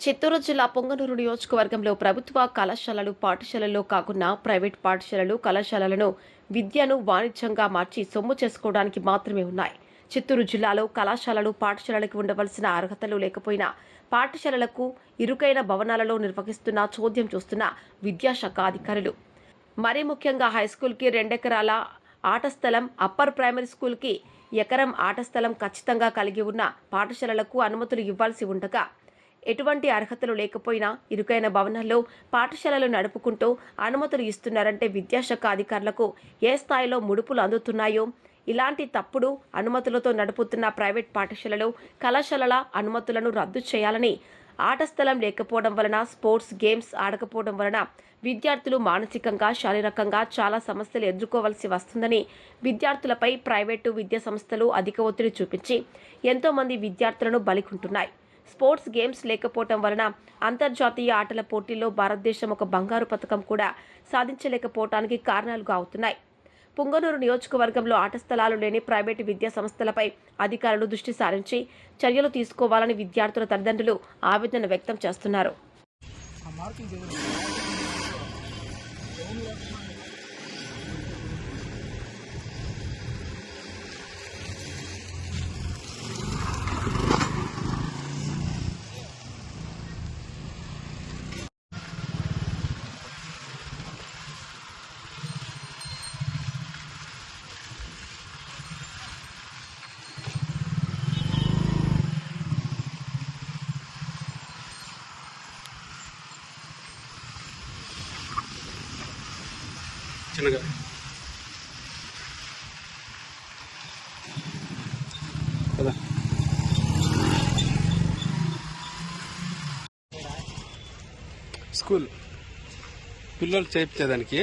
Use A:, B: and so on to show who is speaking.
A: చిత్తూరు జిల్లా పొంగనూరు నియోజకవర్గంలో ప్రభుత్వ కళాశాలలు పాఠశాలల్లో కాకుండా ప్రైవేట్ పాఠశాలలు కళాశాలలను విద్యను వాణిజ్యంగా మార్చి సొమ్ము చేసుకోవడానికి మాత్రమే ఉన్నాయి. చిత్తూరు జిల్లాలో కళాశాలలు పాఠశాలలకు ఉండవలసిన అర్హతలు లేకపోయినా పాఠశాలలకు ఇరుకైన భవనాలలో నిర్వహిస్తున్న చోద్యం చూస్తున్న విద్యాశాఖ అధికారులు. మరీ ముఖ్యంగా హైస్కూల్కి రెండెకరాల ఆట స్థలం అప్పర్ ప్రైమరీ స్కూల్కి ఎకరం ఆట స్థలం ఖచ్చితంగా కలిగి ఉన్న పాఠశాలలకు అనుమతులు ఇవ్వాల్సి ఉండగా ఎటువంటి అర్హతలు లేకపోయినా ఇరుకైన భవనాల్లో పాఠశాలలు నడుపుకుంటూ అనుమతులు ఇస్తున్నారంటే విద్యాశాఖ అధికారులకు ఏ స్థాయిలో ముడుపులు అందుతున్నాయో ఇలాంటి తప్పుడు అనుమతులతో నడుపుతున్న ప్రైవేట్ పాఠశాలలు కళాశాలల అనుమతులను రద్దు చేయాలని ఆట స్థలం లేకపోవడం వలన స్పోర్ట్స్ గేమ్స్ ఆడకపోవడం వలన విద్యార్థులు మానసికంగా శారీరకంగా చాలా సమస్యలు ఎదుర్కోవాల్సి వస్తుందని విద్యార్థులపై ప్రైవేటు విద్యా సంస్థలు అధిక ఒత్తిడి చూపించి ఎంతోమంది విద్యార్థులను బలికుంటున్నాయి. స్పోర్ట్స్ గేమ్స్ లేకపోవటం వలన అంతర్జాతీయ ఆటల పోటీల్లో భారతదేశం ఒక బంగారు పథకం కూడా సాధించలేకపోవటానికి కారణాలుగా అవుతున్నాయి. పుంగనూరు నియోజకవర్గంలో ఆట స్థలాలు లేని ప్రైవేటు విద్యా సంస్థలపై అధికారులు దృష్టి సారించి చర్యలు తీసుకోవాలని విద్యార్థుల తల్లిదండ్రులు ఆవేదన వ్యక్తం చేస్తున్నారు.
B: చిన్నగా. కదా స్కూల్. పిల్లలు చేయించేదానికి